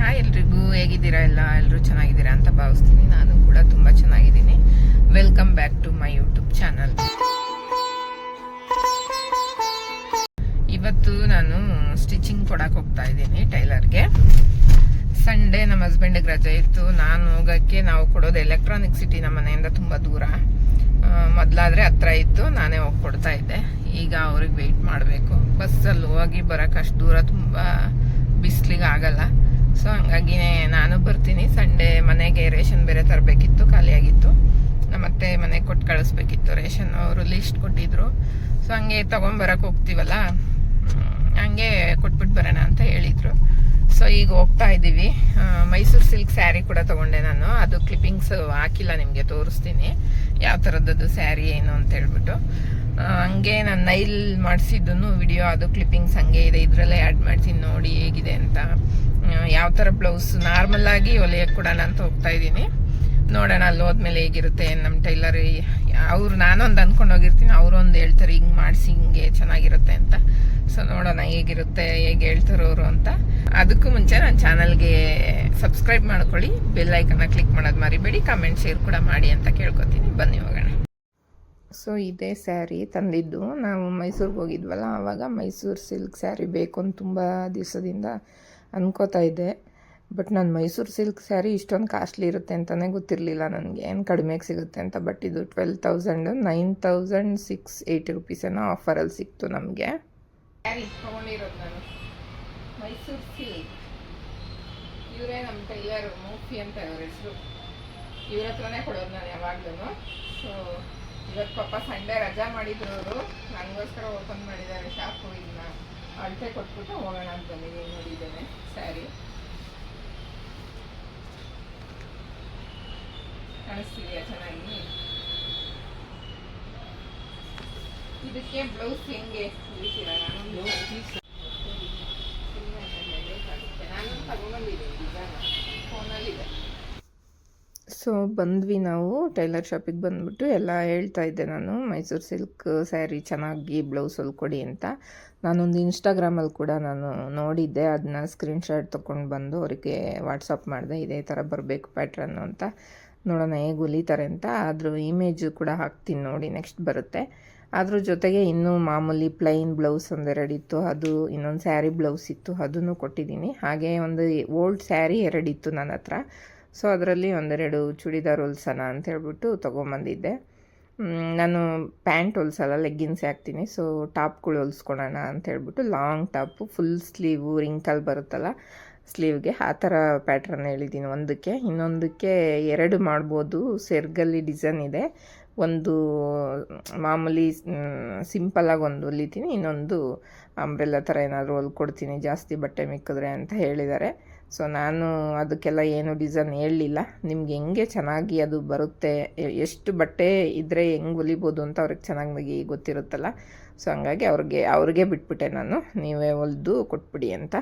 Hi ಎಲ್ರಿಗೂ ಹೇಗಿದ್ದೀರಾ? ಎಲ್ಲ ಎಲ್ಲರೂ ಚೆನ್ನಾಗಿದ್ದೀರಾ ಅಂತ ಭಾವಿಸ್ತೀನಿ. ನಾನು ಕೂಡ ತುಂಬ ಚೆನ್ನಾಗಿದ್ದೀನಿ. Welcome back to my YouTube channel ಇವತ್ತು ನಾನು ಸ್ಟಿಚಿಂಗ್ ಕೊಡಕ್ಕೆ ಹೋಗ್ತಾ ಇದ್ದೀನಿ ಟೈಲರ್ಗೆ. ಸಂಡೇ ನಮ್ಮ ಹಸ್ಬೆಂಡಿಗೆ ರಜೆ ಇತ್ತು. ನಾನು ಹೋಗೋಕ್ಕೆ ನಾವು ಕೊಡೋದು ಎಲೆಕ್ಟ್ರಾನಿಕ್ ಸಿಟಿ ನಮ್ಮ ಮನೆಯಿಂದ ತುಂಬ ದೂರ. ಮೊದಲಾದರೆ ಹತ್ರ ಇತ್ತು. ನಾನೇ ಹೋಗಿ ಕೊಡ್ತಾ ಇದ್ದೆ. ಈಗ ಅವ್ರಿಗೆ ವೆಯ್ಟ್ ಮಾಡಬೇಕು. ಬಸ್ಸಲ್ಲಿ ಹೋಗಿ ಬರೋಕ್ಕೆ ಅಷ್ಟು ದೂರ ತುಂಬ ಬಿಸಿಲಿಗೆ ಆಗಲ್ಲ ಸೊ ಹಂಗಾಗಿ ನಾನು ಬರ್ತೀನಿ. ಸಂಡೇ ಮನೆಗೆ ರೇಷನ್ ಬೇರೆ ತರಬೇಕಿತ್ತು ಖಾಲಿಯಾಗಿತ್ತು ಮತ್ತೆ ಮನೆಗೆ ಕೊಟ್ಟು ಕಳಿಸ್ಬೇಕಿತ್ತು ರೇಷನ್. ಅವರು ಲಿಸ್ಟ್ ಕೊಟ್ಟಿದ್ರು. ಸೊ ಹಂಗೆ ತೊಗೊಂಬರಕ್ಕೆ ಹೋಗ್ತೀವಲ್ಲ? ಹಂಗೆ ಕೊಟ್ಬಿಟ್ಟು ಬರೋಣ ಅಂತ ಹೇಳಿದ್ರು. ಸೊ ಈಗ ಹೋಗ್ತಾ ಇದ್ದೀವಿ ಮೈಸೂರು ಸಿಲ್ಕ್ ಸ್ಯಾರಿ ಕೂಡ ತಗೊಂಡೆ ನಾನು. ಅದು ಕ್ಲಿಪ್ಪಿಂಗ್ಸ್ ಹಾಕಿಲ್ಲ ನಿಮಗೆ, ತೋರಿಸ್ತೀನಿ. ಯಾವ ಥರದ್ದು ಸ್ಯಾರಿ ಏನು ಅಂತ ಹೇಳ್ಬಿಟ್ಟು. ಹಂಗೆ ನಾನು ನೈಲ್ ಮಾಡಿಸಿದ್ದು ವಿಡಿಯೋ ಅದು ಕ್ಲಿಪ್ಪಿಂಗ್ಸ್ ಹಂಗೆ ಇದೆ. ಇದರಲ್ಲೇ ಆ್ಯಡ್ ಮಾಡ್ತೀನಿ ನೋಡಿ ಹೇಗಿದೆ ಅಂತ. ಯಾವ ಥರ ಬ್ಲೌಸ್ ನಾರ್ಮಲ್ ಆಗಿ ಹೊಲಿಯಕ್ಕೆ ಕೊಡೋಣ ಅಂತ ಹೋಗ್ತಾ ಇದ್ದೀನಿ. ನೋಡೋಣ ಅಲ್ಲಿ ಹೋದ್ಮೇಲೆ ಹೇಗಿರುತ್ತೆ ನಮ್ಮ ಟೈಲರ್ ಅವ್ರು ನಾನೊಂದು ಅಂದ್ಕೊಂಡು ಹೋಗಿರ್ತೀನಿ, ಅವರು ಒಂದು ಹೇಳ್ತಾರೆ, ಹಿಂಗೆ ಮಾಡಿಸಿ, ಹಿಂಗೆ ಚೆನ್ನಾಗಿರುತ್ತೆ ಅಂತ. ಸೊ ನೋಡೋಣ ಹೇಗಿರುತ್ತೆ, ಹೇಗೆ ಹೇಳ್ತಾರೆ ಅಂತ. ಅದಕ್ಕೂ ಮುಂಚೆ ನನ್ನ ಚಾನಲ್ಗೆ ಸಬ್ಸ್ಕ್ರೈಬ್ ಮಾಡ್ಕೊಳ್ಳಿ ಬೆಲ್ ಐಕನ್ನ ಕ್ಲಿಕ್ ಮಾಡೋದು ಮರಿಬೇಡಿ ಕಮೆಂಟ್ ಶೇರ್ ಕೂಡ ಮಾಡಿ ಅಂತ ಕೇಳ್ಕೊತೀನಿ. ಬನ್ನಿ ಹೋಗೋಣ. ಸೊ ಇದೇ ಸ್ಯಾರಿ ತಂದಿದ್ದು. ನಾವು ಮೈಸೂರಿಗೆ ಹೋಗಿದ್ವಲ್ಲ ಆವಾಗ ಮೈಸೂರು ಸಿಲ್ಕ್ ಸ್ಯಾರಿ ಬೇಕು ಅಂತ ತುಂಬ ದಿವಸದಿಂದ ಅನ್ಕೋತಾ ಇದ್ದೆ. ಬಟ್ ನಾನು ಮೈಸೂರು ಸಿಲ್ಕ್ ಸ್ಯಾರಿ ಇಷ್ಟೊಂದು ಕಾಸ್ಟ್ಲಿ ಇರುತ್ತೆ ಅಂತಲೇ ಗೊತ್ತಿರಲಿಲ್ಲ ನನಗೆ. ಏನು ಕಡಿಮೆಗೆ ಸಿಗುತ್ತೆ ಅಂತ, ಬಟ್ ಇದು twelve thousand, nine thousand six eighty rupees ಏನೋ ಆಫರಲ್ಲಿ ಸಿಕ್ತು ನಮಗೆ. ಸ್ಯಾರಿ ತೊಗೊಂಡಿರೋದು ನಾನು. ಮೈಸೂರು ಸಿಲ್ಕ್. ಇವರೇ ನಮ್ಮ ಟೈಲರ್ ಮೂಫಿ ಅಂತ ಅವ್ರ ಹೆಸರು. ಇವ್ರ ಹತ್ರನೇ ಕೊಡೋದು ನಾನು ಯಾವಾಗ್ಲೂ ಸೊ ಇವತ್ತು ಪಾಪ ಸಂಡೇ ರಜಾ ಮಾಡಿದ್ರು ಅವರು. ನನಗೋಸ್ಕರ ಓಪನ್ ಮಾಡಿದ್ದಾರೆ. ಶಾಪು ಇದನ್ನ ಅಳತೆ ಕೊಟ್ಬಿಟ್ಟು ಹೋಗೋಣ ಅಂತ ಬಂದಿದ್ದೀನಿ. ನೋಡಿದ್ದೇನೆ ಸ್ಯಾರಿ ಕಾಣಿಸ್ತಿದೆಯಾ ಚೆನ್ನಾಗಿ? ಇದಕ್ಕೆ ಬ್ಲೌಸ್ ಹೆಂಗೆ ಹೊಲಿತೀರಾ ನಾನು? ನಾನು ತಗೊಂಬಂದಿದ್ದೀನಿ ಡಿಸೈನ್ ಫೋನಲ್ಲಿದೆ ಸೊ, ಬಂದ್ವಿ ನಾವು. ಟೈಲರ್ ಶಾಪಿಗೆ ಬಂದ್ಬಿಟ್ಟು ಎಲ್ಲ ಹೇಳ್ತಾ ಇದ್ದೆ ನಾನು. ಮೈಸೂರು ಸಿಲ್ಕ್ ಸ್ಯಾರಿ ಚೆನ್ನಾಗಿ ಬ್ಲೌಸ್ ಹೊಲ್ಕೊಡಿ ಅಂತ. ನಾನೊಂದು ಇನ್ಸ್ಟಾಗ್ರಾಮಲ್ಲಿ ಕೂಡ ನಾನು ನೋಡಿದ್ದೆ. ಅದನ್ನ ಸ್ಕ್ರೀನ್ಶಾಟ್ ತೊಗೊಂಡು ಬಂದು ಅವರಿಗೆ ವಾಟ್ಸಪ್ ಮಾಡಿದೆ. ಇದೇ ಥರ ಬರಬೇಕು ಪ್ಯಾಟ್ರನ್ನು ಅಂತ. ನೋಡೋಣ ಹೇಗೆ ಹೊಲಿತಾರೆ ಅಂತ. ಅದ್ರ ಇಮೇಜು ಕೂಡ ಹಾಕ್ತೀನಿ ನೋಡಿ ನೆಕ್ಸ್ಟ್ ಬರುತ್ತೆ. ಅದ್ರ ಜೊತೆಗೆ ಇನ್ನೂ ಮಾಮೂಲಿ ಪ್ಲೈನ್ ಬ್ಲೌಸ್ ಒಂದೆರಡಿತ್ತು ಅದು ಇನ್ನೊಂದು ಸ್ಯಾರಿ ಬ್ಲೌಸ್ ಇತ್ತು. ಅದನ್ನು ಕೊಟ್ಟಿದ್ದೀನಿ. ಹಾಗೆ ಒಂದು ಓಲ್ಡ್ ಸ್ಯಾರಿ ಎರಡಿತ್ತು ನನ್ನ ಹತ್ರ. ಸೊ ಅದರಲ್ಲಿ ಒಂದೆರಡು ಚೂಡಿದಾರ್ ಹೊಲ್ಸೋಣ ಅಂತ ಹೇಳ್ಬಿಟ್ಟು ತೊಗೊಂಬಂದಿದ್ದೆ. ನಾನು ಪ್ಯಾಂಟ್ ಹೊಲ್ಸಲ್ಲ, ಲೆಗ್ಗಿನ್ಸ್ ಹಾಕ್ತೀನಿ. ಸೊ ಟಾಪ್ಗಳು ಹೊಲ್ಸ್ಕೊಳೋಣ ಅಂತ ಹೇಳ್ಬಿಟ್ಟು long top, full sleeve, wrinkle ಬರುತ್ತಲ್ಲ, ಸ್ಲೀವ್ಗೆ ಆ ಥರ ಪ್ಯಾಟ್ರನ್ ಹೇಳಿದ್ದೀನಿ ಒಂದಕ್ಕೆ. ಇನ್ನೊಂದಕ್ಕೆ ಎರಡು ಮಾಡ್ಬೋದು. ಸೆರ್ಗಲ್ಲಿ ಡಿಸೈನ್ ಇದೆ. ಒಂದು ಮಾಮೂಲಿ ಸಿಂಪಲಾಗಿ ಒಂದು ಹೊಲಿತೀನಿ. ಇನ್ನೊಂದು ಅಂಬ್ರೆಲ್ಲ ಥರ ಏನಾದರೂ ಹೊಲ್ಕೊಡ್ತೀನಿ. ಜಾಸ್ತಿ ಬಟ್ಟೆ ಮಿಕ್ಕಿದ್ರೆ ಅಂತ ಹೇಳಿದ್ದಾರೆ. ಸೊ ನಾನು ಅದಕ್ಕೆಲ್ಲ ಏನು ಡಿಸೈನ್ ಹೇಳಲಿಲ್ಲ. ನಿಮ್ಗೆ ಹೆಂಗೆ ಚೆನ್ನಾಗಿ ಅದು ಬರುತ್ತೆ ಎಷ್ಟು ಬಟ್ಟೆ ಇದ್ದರೆ ಹೆಂಗೆ ಹೊಲಿಬೋದು ಅಂತ ಅವ್ರಿಗೆ ಚೆನ್ನಾಗಿ ಗೊತ್ತಿರುತ್ತಲ್ಲ. ಸೊ ಹಂಗಾಗಿ ಅವ್ರಿಗೆ ಅವ್ರಿಗೆ ಬಿಟ್ಬಿಟ್ಟೆ ನಾನು. ನೀವೇ ಹೊಲಿದು ಕೊಟ್ಬಿಡಿ ಅಂತ.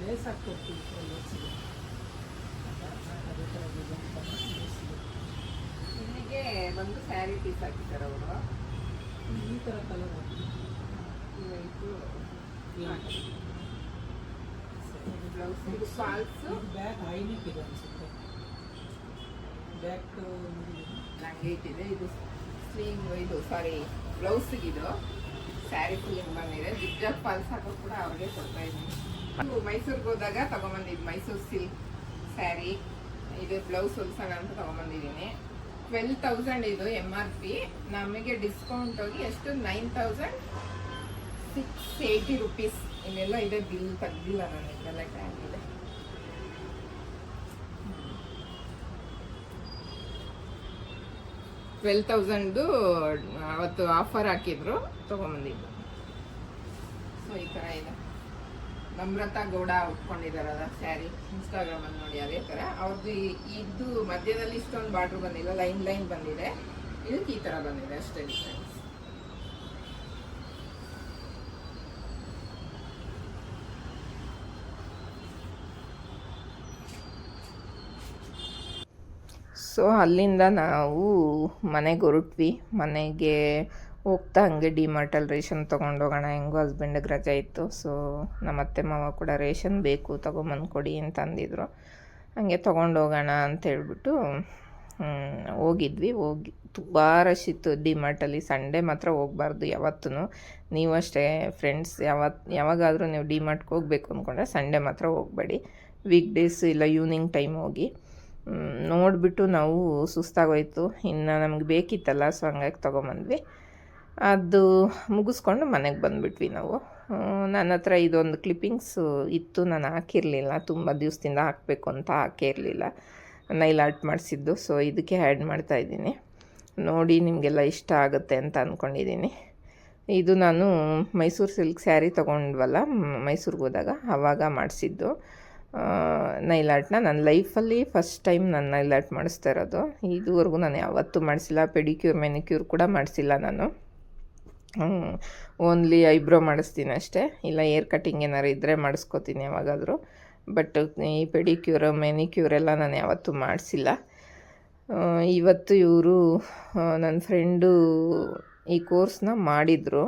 ಲೇಸ್ ಇಲ್ಲಿಗೆ ಬಂದು ಸ್ಯಾರಿ ಪೀಸ್ ಹಾಕಿದ್ದಾರೆ ಅವರು. ಈ ಥರ ಕಲರ್ ಬ್ಲೌಸ್ ಇದು ಫಾಲ್ಸು ಬ್ಯಾಕ್ ಹೈನೆಕ್ ಇದೆ ಅನಿಸುತ್ತೆ. ಬ್ಯಾಕ್ ನಂಗೆ ಇಟ್ಟಿದೆ ಇದು. ಸ್ಲೀವ್ ಇದು ಸಾರಿ ಬ್ಲೌಸಿಗಿದು ಸ್ಯಾರಿ ಫುಲ್ಲಿಂಗ್ ಬಂದಿದೆ. ಜಿಗ್ಜಾಗ್ ಫಾಲ್ಸ್ ಹಾಕೋ ಕೂಡ ಅವ್ರಿಗೆ ಕೊಡ್ತಾ ಇದ್ದೀನಿ. ಇದು ಮೈಸೂರಿಗೆ ಹೋದಾಗ ತಗೊಂಬಂದಿದ್ದು ಮೈಸೂರು ಸಿಲ್ಕ್ ಸ್ಯಾರಿ ಇದು ಬ್ಲೌಸ್ ಹೊಲ್ಸೋಣ ಅಂತ ತಗೊಂಬಂದಿದ್ದೀನಿ. ಟ್ವೆಲ್ ತೌಸಂಡ್ ಇದು ಎಂ ಆರ್ ಪಿ ನಮಗೆ ಡಿಸ್ಕೌಂಟ್ ಹೋಗಿ ಎಷ್ಟು? Nine thousand six eighty rupees ಇಲ್ಲೆಲ್ಲ ಇದೆ ಬಿಲ್ ತೆಗ್ದಿಲ್ಲ ನಾನು, ಇದೆಲ್ಲ ಟ್ಯಾಗ್ ಇದೆ. ಟ್ವೆಲ್ ತೌಸಂಡು ಅವತ್ತು ಆಫರ್ ಹಾಕಿದ್ರು, ತೊಗೊಂಬಂದಿದ್ದು. ಸೊ ಈ ಥರ ಇದೆ. ನಮ್ರತಾ ಗೌಡ ಉಟ್ಕೊಂಡಿದಾರಲ್ಲ ಸ್ಯಾರಿ ಇನ್ಸ್ಟಾಗ್ರಾಮಲ್ಲಿ ನೋಡಿ ಅದೇ ಥರ ಅವ್ರದ್ದು ಇದು ಮಧ್ಯದಲ್ಲಿ ಇಷ್ಟೊಂದು ಬಾರ್ಡ್ರ್ ಬಂದಿಲ್ಲ ಲೈನ್ ಲೈನ್ ಬಂದಿದೆ. ಇದಕ್ಕೆ ಈ ಥರ ಬಂದಿದೆ, ಅಷ್ಟೇ ಡಿಫ್ರೆನ್ಸ್ ಸೊ ಅಲ್ಲಿಂದ ನಾವು ಮನೆಗೆ ಹೊರಟ್ವಿ. ಮನೆಗೆ ಹೋಗ್ತಾ ಹಂಗೆ ಡಿಮಾರ್ಟಲ್ಲಿ ರೇಷನ್ ತೊಗೊಂಡೋಗೋಣ ಹೆಂಗೋ ಹಸ್ಬೆಂಡಿಗೆ ರಜೆ ಇತ್ತು. ಸೊ ನಮ್ಮ ಅತ್ತೆ ಮಾವ ಕೂಡ ರೇಷನ್ ಬೇಕು, ತೊಗೊಂಬಂದು ಕೊಡಿ ಅಂತ ಅಂದಿದ್ರು. ಹಂಗೆ ತೊಗೊಂಡೋಗೋಣ ಅಂತ ಹೇಳ್ಬಿಟ್ಟು ಹೋಗಿದ್ವಿ. ಹೋಗಿ, ತುಂಬ ರಶ್ ಇತ್ತು ಡಿಮಾರ್ಟಲ್ಲಿ ಸಂಡೇ ಮಾತ್ರ ಹೋಗ್ಬಾರ್ದು ಯಾವತ್ತೂ ನೀವು ಅಷ್ಟೇ ಫ್ರೆಂಡ್ಸ್ ಯಾವತ್ತು ಯಾವಾಗಾದರೂ ನೀವು ಡಿಮಾರ್ಟ್ಗೆ ಹೋಗ್ಬೇಕು ಅಂದ್ಕೊಂಡ್ರೆ ಸಂಡೇ ಮಾತ್ರ ಹೋಗಬೇಡಿ. ವೀಕ್ ಡೇಸ್ ಇಲ್ಲ ಈವ್ನಿಂಗ್ ಟೈಮ್ ಹೋಗಿ. ನೋಡಿಬಿಟ್ಟು ನಾವು ಸುಸ್ತಾಗೋಯಿತು. ಇನ್ನು ನಮ್ಗೆ ಬೇಕಿತ್ತಲ್ಲ ಸೊ ಹಂಗಾಗಿ ತೊಗೊಂಬಂದ್ವಿ. ಅದು ಮುಗಿಸ್ಕೊಂಡು ಮನೆಗೆ ಬಂದುಬಿಟ್ವಿ ನಾವು. ನನ್ನ ಹತ್ರ ಇದೊಂದು ಕ್ಲಿಪ್ಪಿಂಗ್ಸು ಇತ್ತು, ನಾನು ಹಾಕಿರಲಿಲ್ಲ. ತುಂಬ ದಿವಸದಿಂದ ಹಾಕಬೇಕು ಅಂತ ಹಾಕಿರಲಿಲ್ಲ ನೈಲ್ ಆರ್ಟ್ ಮಾಡಿಸಿದ್ದು ಸೊ ಇದಕ್ಕೆ ಆ್ಯಡ್ ಮಾಡ್ತಾಯಿದ್ದೀನಿ ನೋಡಿ ನಿಮಗೆಲ್ಲ ಇಷ್ಟ ಆಗುತ್ತೆ ಅಂತ ಅಂದ್ಕೊಂಡಿದ್ದೀನಿ ಇದು ನಾನು ಮೈಸೂರು ಸಿಲ್ಕ್ ಸ್ಯಾರಿ ತೊಗೊಂಡ್ವಲ್ಲ, ಮೈಸೂರಿಗೆ ಹೋದಾಗ ಆವಾಗ ಮಾಡಿಸಿದ್ದು. ನೈಲ್ ಆರ್ಟ್ನ ನನ್ನ ಲೈಫಲ್ಲಿ ಫಸ್ಟ್ ಟೈಮ್ ನಾನು ನೈಲ್ ಆರ್ಟ್ ಮಾಡಿಸ್ತಾ ಇರೋದು. ಇದುವರೆಗೂ ನಾನು ಯಾವತ್ತೂ ಮಾಡಿಸಿಲ್ಲ ಪೆಡಿಕ್ಯೂರ್ ಮೆನಿಕ್ಯೂರ್ ಕೂಡ ಮಾಡಿಸಿಲ್ಲ ನಾನು. ಓನ್ಲಿ ಐಬ್ರೋ ಮಾಡಿಸ್ತೀನಿ ಅಷ್ಟೇ. ಇಲ್ಲ ಏರ್ ಕಟಿಂಗ್ ಏನಾರು ಇದ್ದರೆ ಮಾಡಿಸ್ಕೋತೀನಿ ಯಾವಾಗಾದರೂ. ಬಟ್ ಈ ಪೆಡಿಕ್ಯೂರ್ ಮೆನಿಕ್ಯೂರ್ ಎಲ್ಲ ನಾನು ಯಾವತ್ತೂ ಮಾಡಿಸಿಲ್ಲ. ಇವತ್ತು ಇವರು ನನ್ನ ಫ್ರೆಂಡು ಈ ಕೋರ್ಸ್ನ ಮಾಡಿದರು.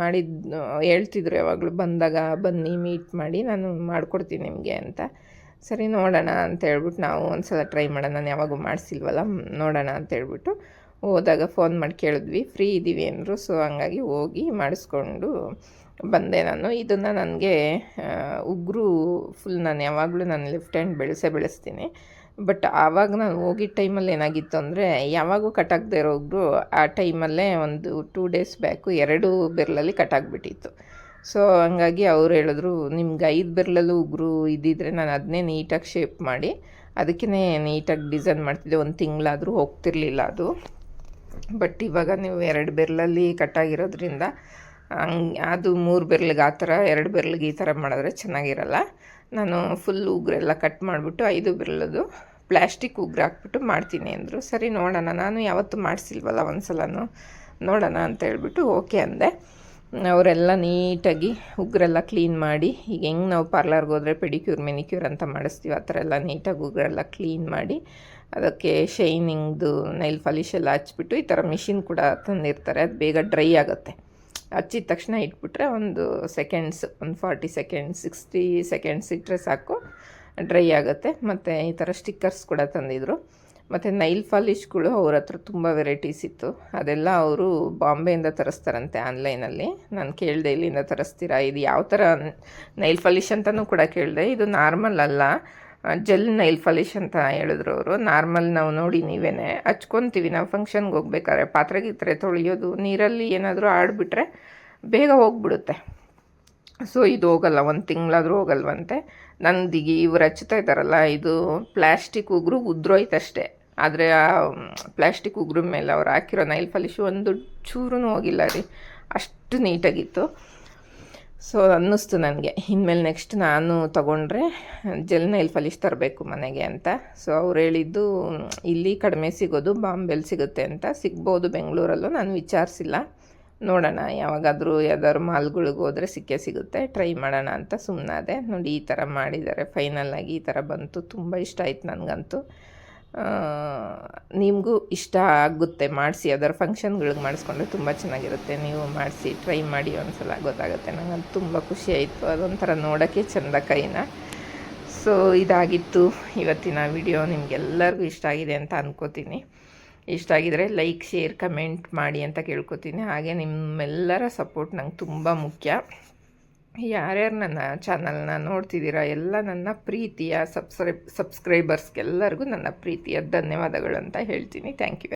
ಮಾಡಿದ್ದು ಹೇಳ್ತಿದ್ರು ಯಾವಾಗಲೂ. ಬಂದಾಗ ಬನ್ನಿ ಮೀಟ್ ಮಾಡಿ ನಾನು ಮಾಡಿಕೊಡ್ತೀನಿ ನಿಮಗೆ ಅಂತ. ಸರಿ, ನೋಡೋಣ ಅಂತ ಹೇಳ್ಬಿಟ್ಟು ನಾವು ಒಂದು ಸಲ ಟ್ರೈ ಮಾಡೋಣ. ನಾನು ಯಾವಾಗೂ ಮಾಡಿಸಿಲ್ವಲ್ಲ? ನೋಡೋಣ ಅಂತ ಹೇಳ್ಬಿಟ್ಟು. ಹೋದಾಗ ಫೋನ್ ಮಾಡಿ ಕೇಳಿದ್ವಿ. ಫ್ರೀ ಇದ್ದೀವಿ ಅಂದರು ಸೊ ಹಂಗಾಗಿ ಹೋಗಿ ಮಾಡಿಸ್ಕೊಂಡು ಬಂದೆ ನಾನು. ಇದನ್ನು ನನಗೆ ಉಗ್ರು ಫುಲ್ ನಾನು ಯಾವಾಗಲೂ ನಾನು ಲೆಫ್ಟ್ ಹ್ಯಾಂಡ್ ಬೆಳೆಸೇ ಬೆಳೆಸ್ತೀನಿ. ಬಟ್ ಆವಾಗ ನಾನು ಹೋಗಿದ್ದ ಟೈಮಲ್ಲಿ ಏನಾಗಿತ್ತು ಅಂದರೆ, ಯಾವಾಗೂ ಕಟ್ಟಾಗದೇ ಇರೋ ಒಬ್ಬರು ಆ ಟೈಮಲ್ಲೇ ಒಂದು ಟೂ ಡೇಸ್ ಬ್ಯಾಕು ಎರಡು ಬೆರಳಲ್ಲಿ ಕಟ್ಟಾಗ್ಬಿಟ್ಟಿತ್ತು ಸೊ ಹಂಗಾಗಿ ಅವ್ರು ಹೇಳಿದ್ರು, ನಿಮ್ಗೆ ಐದು ಬೆರಳಲ್ಲೂ ಉಗ್ರು ಇದ್ದಿದ್ರೆ ನಾನು ಅದನ್ನೇ ನೀಟಾಗಿ ಶೇಪ್ ಮಾಡಿ ಅದಕ್ಕೇ ನೀಟಾಗಿ ಡಿಸೈನ್ ಮಾಡ್ತಿದ್ದೆ. ಒಂದು ತಿಂಗಳಾದರೂ ಹೋಗ್ತಿರ್ಲಿಲ್ಲ ಅದು. ಬಟ್ ಇವಾಗ ನೀವು ಎರಡು ಬೆರಳಲ್ಲಿ ಕಟ್ಟಾಗಿರೋದ್ರಿಂದ, ಹಂಗೆ ಅದು ಮೂರು ಬೆರಳಿಗೆ ಆ ಥರ, ಎರಡು ಬೆರಳಿಗೆ ಈ ಥರ ಮಾಡಿದ್ರೆ ಚೆನ್ನಾಗಿರಲ್ಲ. ನಾನು ಫುಲ್ ಉಗುರೆಲ್ಲ ಕಟ್ ಮಾಡಿಬಿಟ್ಟು ಐದು ಬೆರಳದು ಪ್ಲ್ಯಾಸ್ಟಿಕ್ ಉಗುರು ಹಾಕ್ಬಿಟ್ಟು ಮಾಡ್ತೀನಿ ಅಂದರು. ಸರಿ ನೋಡೋಣ, ನಾನು ಯಾವತ್ತೂ ಮಾಡಿಸಿಲ್ವಲ್ಲ ಒಂದು ಸಲನೂ ನೋಡೋಣ ಅಂತ ಹೇಳ್ಬಿಟ್ಟು ಓಕೆ ಅಂದೆ. ಅವರೆಲ್ಲ ನೀಟಾಗಿ ಉಗುರೆಲ್ಲ ಕ್ಲೀನ್ ಮಾಡಿ, ಈಗ ಹೆಂಗೆ ನಾವು ಪಾರ್ಲರ್ಗೆ ಹೋದರೆ ಪೆಡಿಕ್ಯೂರ್ ಮೆನಿಕ್ಯೂರ್ ಅಂತ ಮಾಡಿಸ್ತೀವಿ, ಆ ಥರ ಎಲ್ಲ ನೀಟಾಗಿ ಉಗುರೆಲ್ಲ ಕ್ಲೀನ್ ಮಾಡಿ ಅದಕ್ಕೆ ಶೈನಿಂಗ್ದು ನೈಲ್ ಪಾಲಿಶ್ ಎಲ್ಲ ಹಚ್ಬಿಟ್ಟು ಈ ಥರ ಮಿಷಿನ್ ಕೂಡ ತಂದಿರ್ತಾರೆ. ಅದು ಬೇಗ ಡ್ರೈ ಆಗುತ್ತೆ. ಹಚ್ಚಿದ ತಕ್ಷಣ ಇಟ್ಬಿಟ್ರೆ ಒಂದು ಸೆಕೆಂಡ್ಸ್ ಒಂದು ಫಾರ್ಟಿ ಸೆಕೆಂಡ್ಸ್ ಸಿಕ್ಸ್ಟಿ ಸೆಕೆಂಡ್ಸ್ ಇಟ್ಟರೆ ಸಾಕು ಡ್ರೈ ಆಗುತ್ತೆ. ಮತ್ತು ಈ ಥರ ಸ್ಟಿಕ್ಕರ್ಸ್ ಕೂಡ ತಂದಿದ್ರು. ಮತ್ತು ನೈಲ್ ಪಾಲಿಶ್ಗಳು ಅವ್ರ ಹತ್ರ ತುಂಬ ವೆರೈಟೀಸ್ ಇತ್ತು. ಅದೆಲ್ಲ ಅವರು ಬಾಂಬೆಯಿಂದ ತರಿಸ್ತಾರಂತೆ ಆನ್ಲೈನಲ್ಲಿ ನಾನು ಕೇಳಿದೆ ಇಲ್ಲಿಂದ ತರಿಸ್ತೀರಾ? ಇದು ಯಾವ ಥರ ನೈಲ್ ಪಾಲಿಶ್ ಅಂತಲೂ ಕೂಡ ಕೇಳಿದೆ. ಇದು ನಾರ್ಮಲ್ ಅಲ್ಲ. ಜೆಲ್ ನೈಲ್ ಫಲಿಶ್ ಅಂತ ಹೇಳಿದ್ರು ಅವರು. ನಾರ್ಮಲ್ ನಾವು ನೋಡಿ ನೀವೇ ಹಚ್ಕೊತೀವಿ. ನಾವು ಫಂಕ್ಷನ್ಗೆ ಹೋಗ್ಬೇಕಾದ್ರೆ ಪಾತ್ರೆ ಗೀತ್ರೆ ತೊಳೆಯೋದು, ನೀರಲ್ಲಿ ಏನಾದರೂ ಆಡಿಬಿಟ್ರೆ ಬೇಗ ಹೋಗ್ಬಿಡುತ್ತೆ. ಸೊ ಇದು ಹೋಗಲ್ಲ. ಒಂದು ತಿಂಗಳಾದರೂ ಹೋಗಲ್ವಂತೆ. ನಂದಿಗೆ ಇವ್ರು ಹಚ್ತಾ ಇದ್ದಾರಲ್ಲ, ಇದು ಪ್ಲ್ಯಾಸ್ಟಿಕ್ ಉಗುರು ಉದ್ರೋಯ್ತಷ್ಟೇ. ಆದರೆ ಆ ಪ್ಲ್ಯಾಸ್ಟಿಕ್ ಉಗುರು ಮೇಲೆ ಅವ್ರು ಹಾಕಿರೋ ನೈಲ್ ಫಲಿಶು ಒಂದು ಚೂರೂ ಹೋಗಿಲ್ಲ ರೀ. ಅಷ್ಟು ನೀಟಾಗಿತ್ತು ಸೊ ಅನ್ನಿಸ್ತು ನನಗೆ. ಇನ್ಮೇಲೆ ನೆಕ್ಸ್ಟ್ ನಾನು ತಗೊಂಡ್ರೆ ಜೆಲ್ ನೈಲ್ ಫಲಿಶ್ ತರಬೇಕು ಮನೆಗೆ ಅಂತ. ಸೊ ಅವ್ರು ಹೇಳಿದ್ದು, ಇಲ್ಲಿ ಕಡಿಮೆ ಸಿಗೋದು, ಬಾಂಬೆಲಿ ಸಿಗುತ್ತೆ ಅಂತ. ಸಿಗ್ಬೋದು ಬೆಂಗಳೂರಲ್ಲೂ, ನಾನು ವಿಚಾರಿಸಿಲ್ಲ. ನೋಡೋಣ, ಯಾವಾಗಾದರೂ ಯಾವ್ದಾದ್ರು ಮಾಲ್ಗಳಿಗೆ ಹೋದರೆ ಸಿಕ್ಕೇ ಸಿಗುತ್ತೆ. ಟ್ರೈ ಮಾಡೋಣ ಅಂತ ಸುಮ್ಮನಾದೆ ನೋಡಿ, ಈ ಥರ ಮಾಡಿದ್ದಾರೆ. ಫೈನಲ್ ಆಗಿ ಈ ಥರ ಬಂತು. ತುಂಬ ಇಷ್ಟ ಆಯ್ತು ನನಗಂತೂ. ನಿಮಗೂ ಇಷ್ಟ ಆಗುತ್ತೆ ಮಾಡಿಸಿ, ಅದರ ಫಂಕ್ಷನ್ಗಳಿಗೆ ಮಾಡಿಸ್ಕೊಂಡ್ರೆ ತುಂಬ ಚೆನ್ನಾಗಿರುತ್ತೆ. ನೀವು ಮಾಡಿಸಿ ಟ್ರೈ ಮಾಡಿ ಒಂದ್ಸಲ ಗೊತ್ತಾಗುತ್ತೆ. ನನಗಂತೂ ತುಂಬ ಖುಷಿ ಆಯಿತು. ಅದೊಂಥರ ನೋಡೋಕ್ಕೆ ಚೆಂದ ಕೈನ. ಸೊ ಇದಾಗಿತ್ತು ಇವತ್ತಿನ ವಿಡಿಯೋ ನಿಮಗೆಲ್ಲರಿಗೂ ಇಷ್ಟ ಆಗಿದೆ ಅಂತ ಅಂದ್ಕೋತೀನಿ ಇಷ್ಟ ಆಗಿದರೆ ಲೈಕ್ ಶೇರ್ ಕಮೆಂಟ್ ಮಾಡಿ ಅಂತ ಕೇಳ್ಕೊತೀನಿ. ಹಾಗೆ ನಿಮ್ಮೆಲ್ಲರ ಸಪೋರ್ಟ್ ನಂಗೆ ತುಂಬ ಮುಖ್ಯ. ಯಾರ್ಯಾರು ನನ್ನ ಚಾನಲ್ನ ನೋಡ್ತಿದ್ದೀರಾ, ಎಲ್ಲ ನನ್ನ ಪ್ರೀತಿಯ ಸಬ್ಸ್ಕ್ರೈಬ್ ಸಬ್ಸ್ಕ್ರೈಬರ್ಸ್ಗೆಲ್ಲರಿಗೂ ನನ್ನ ಪ್ರೀತಿಯ ಧನ್ಯವಾದಗಳು ಅಂತ ಹೇಳ್ತೀನಿ ಥ್ಯಾಂಕ್ ಯು